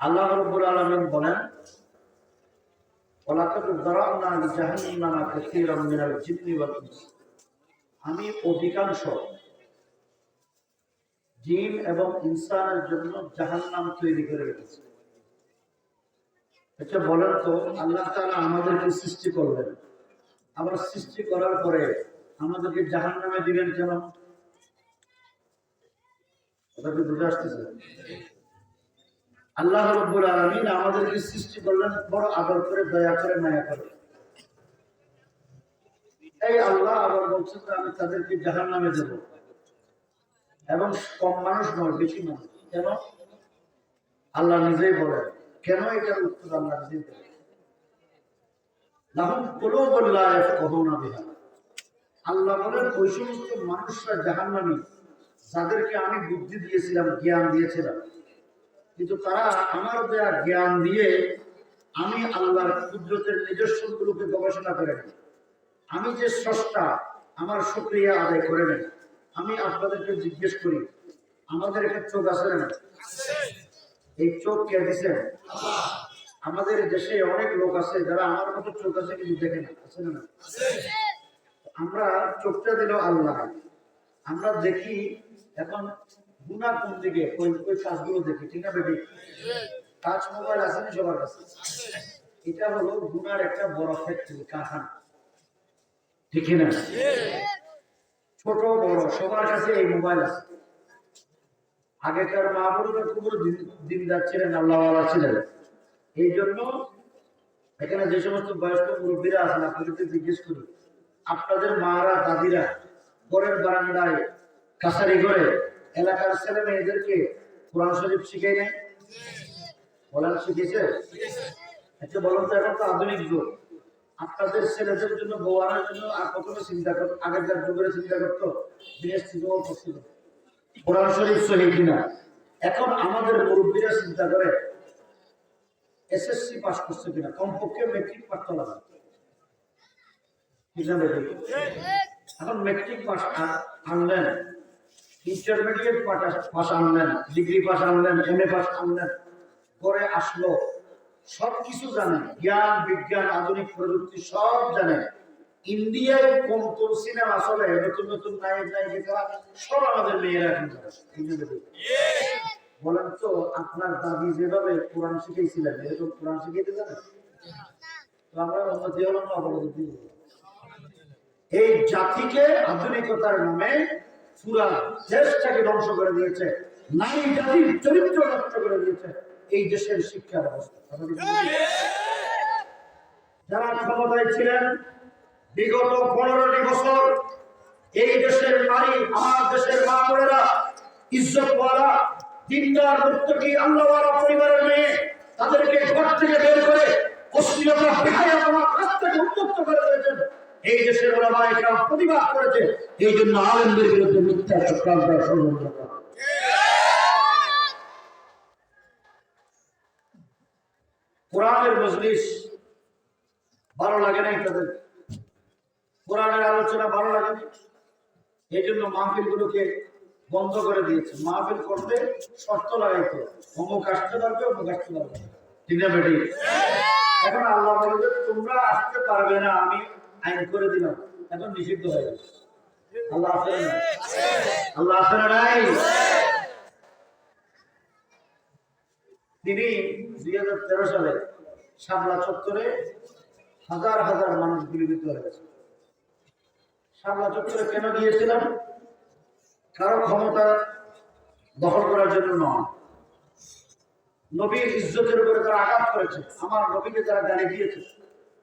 আল্লাহ রব্বুল আলামিন বলেন আমি অধিকাংশ জিন এবং ইনসানের জন্য জাহান্নাম তৈরি করে রেখেছি। আচ্ছা বলেন তো, আল্লাহ তাআলা আমাদেরকে সৃষ্টি করলেন। আবার সৃষ্টি করার পরে আমাদেরকে জাহান্নামে দিবেন কেন? কি বুঝে আসতেছে? আল্লাহ রব্বুল আলমিন আমাদেরকে সৃষ্টি করলেন বড় আদর করে, দয়া করে, মায়া করে। এই আল্লাহ আবার বলছেন আমি তাদেরকে জাহান নামে দেব। এবং কম মানুষ নয়, বেশি কেন? আল্লাহ নিজেই বলেন, কেন এটার উত্তর আল্লাহ নিজেই দেবেন লাহুম কোনো বললায় কহনা বিহা। আল্লাহ বলেন, ওই সমস্ত মানুষরা জাহান্নামী, যাদেরকে আমি বুদ্ধি দিয়েছিলাম, জ্ঞান দিয়েছিলাম কিন্তু তারা আমার দেয়া জ্ঞান দিয়ে আমি আল্লাহর কুদরতের নিজস্ব গুলোকে গবেষণা করে নেই। আমি যে স্রষ্টা, আমার সক্রিয়া আদায় করে নেই। আমি আপনাদেরকে জিজ্ঞেস করি, আমাদের একটা চোখ আছে না? এই চোখ কে দিছে? আমাদের দেশে অনেক লোক আছে, যারা আমার মতো চোখ আছে কিন্তু দেখে না, আছে না? আমরা চোখটা দিল আল্লাহ। আমরা দেখি এখন কোন দিকে ওই ওই কাজগুলো দেখি, ঠিক না বেবি মোবাইল আছে না সবার কাছে? এটা হলো একটা বড় ফ্যাক্টরি কারখানা। ঠিক না? ছোট, বড়, সবার কাছে এই মোবাইল আছে। আগেকার মা বোনরা খুব দিনদার ছিলেন আল্লাহওয়ালা ছিলেন। এই জন্য এখানে যে সমস্ত বয়স্ক মুরব্বীরা আছেন, আপনাদেরকে জিজ্ঞেস করি, আপনাদের মারা দাদিরা ঘরের বারান্দায় কাছারি করে এলাকার ছেলে মেয়েদেরকে কোরআন শরীফ শিখে নেয় বলেন শিখেছে? আচ্ছা বলুন তো, এখন তো আধুনিক যুগ। আপনাদের ছেলেদের জন্য বউ জন্য আর কখনো চিন্তা করত আগেকার যুগের চিন্তা করতো? কোরআন শরীফ সহি কিনা? এখন আমাদের মুরব্বীরা চিন্তা করে, এসএসসি পাস করছে কিনা? কমপক্ষে মেট্রিক পাস বেটি এখন মেট্রিক পাস আনলেন। ইন্টারমিডিয়েট পাস আনলেন, ডিগ্রি পাস আনলেন এম এ পাস আনলেন, পরে আসলো। সব কিছু জ্ঞান, বিজ্ঞান, আধুনিক প্রযুক্তি সব ইন্ডিয়ায় কোন কোন সিনেমা চলে, নতুন নতুন নায়ক নায়িকা সব আমাদের মেয়েরা বলেন তো, আপনার দাদি যেভাবে কোরআন শিখেছিলেন এরকম কোরআন শিখাইতে জানেন? এই জাতিকে আধুনিকতার নামে পুরা দেশটাকে ধ্বংস করে দিয়েছে, নারী জাতির চরিত্র নষ্ট করে দিয়েছে, এই দেশের শিক্ষা ব্যবস্থা। যারা ক্ষমতায় ছিলেন, বিগত পনেরোটি বছর এই দেশের নারী, আমার দেশের মা বোনেরা, ইজ্জতওয়ালা, দিনদার মুক্তকি আল্লাহওয়ালা পরিবারের মেয়ে, তাদেরকে ঘর থেকে বের করে অশ্লীলতা বেহায়া তোমার কাছ থেকে এই দেশের একরাম প্রতিবাদ করেছে। এই জন্য আলেমদের বিরুদ্ধে মিথ্যা চক্রান্ত কোরআনের মজলিস ভালো লাগে তাদের? কোরআনের আলোচনা ভালো লাগে এই জন্য মাহফিল গুলোকে বন্ধ করে দিয়েছে। মাহফিল করতে শর্ত লাগাইতো অমুক আসতে পারবে, অমুক আসতে পারবে ঠিক না এখন আল্লাহ বলে তোমরা আসতে পারবে না, আমি আইন করে দিলাম। এখন নিষিদ্ধ হয়ে আল্লাহ আল্লাহ নাই তিনি দুই হাজার তেরো সালে চত্বরে হাজার হাজার মানুষ গুলিবিদ্ধ হয়েছে চত্বরে কেন গিয়েছিলাম? কারও ক্ষমতা দখল করার জন্য নয়। নবীর ইজ্জতের উপরে তারা আঘাত করেছে। আমার নবীকে যারা গালি দিয়েছে।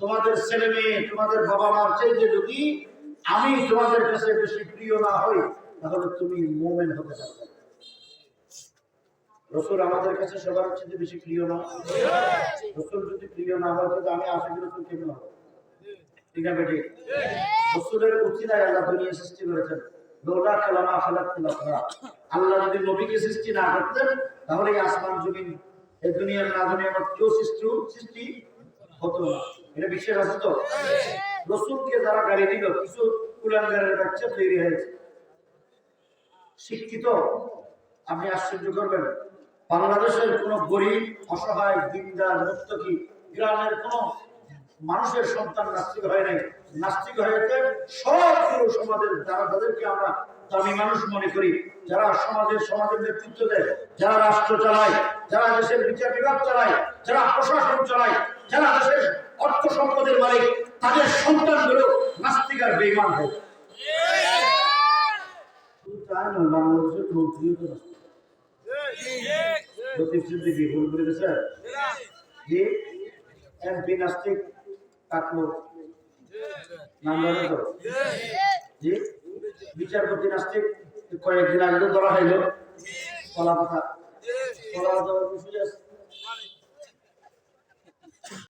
তোমাদের ছেলে মেয়ে, তোমাদের বাবা মার চাইতে যদি আমি তোমাদের কাছে বেশি প্রিয় না হই, তাহলে তুমি মোমেন হতে পারবে রসুল আমাদের কাছে সবার চেয়ে বেশি প্রিয় না? রসুল যদি প্রিয় না হয় তো আমি আশা রসুল কেমন হবে? ঠিক আছে ঠিক রসুলের আল্লাহ দুনিয়া সৃষ্টি করেছেন। খালাক আল্লাহ যদি নবীকে সৃষ্টি না করতেন, তাহলে আসমান জমিন, এই দুনিয়ার না দুনিয়ার কেউ সৃষ্টি সৃষ্টি হতো না। এটা বিশ্বাস আছে তো? রসুলকে যারা গাড়ি দিল, কিছু কুলাঙ্গারের বাচ্চা তৈরি হয়েছে। শিক্ষিত, আপনি আশ্চর্য করবেন, বাংলাদেশের কোন গরিব, অসহায়, দিনদার মুক্তকি গ্রামের কোন মানুষের সন্তান নাস্তিক হয় নাই। নাস্তিক হয়েছে সবগুলো সমাজের, যারা তাদেরকে আমরা দামি মানুষ মনে করি, যারা সমাজের সমাজের নেতৃত্ব দেয়, যারা রাষ্ট্র চালায়, যারা দেশের বিচার বিভাগ চালায়, যারা প্রশাসন চালায়, যারা দেশের অর্থ সম্পদের মালিক তাদের সন্তানগুলো নাস্তিক আর বেইমান হয় শুধু তাই নয় বাংলাদেশের মন্ত্রীও তো নাস্তিক লতিফ সিদ্দিকী ভুল করে গেছে যে এমপি নাস্তিক কাকলো নাম জানো তো বিচারপতি নাস্তিক কয়েকদিন আগে ধরা হইল কলা কথা কলা কথা বুঝে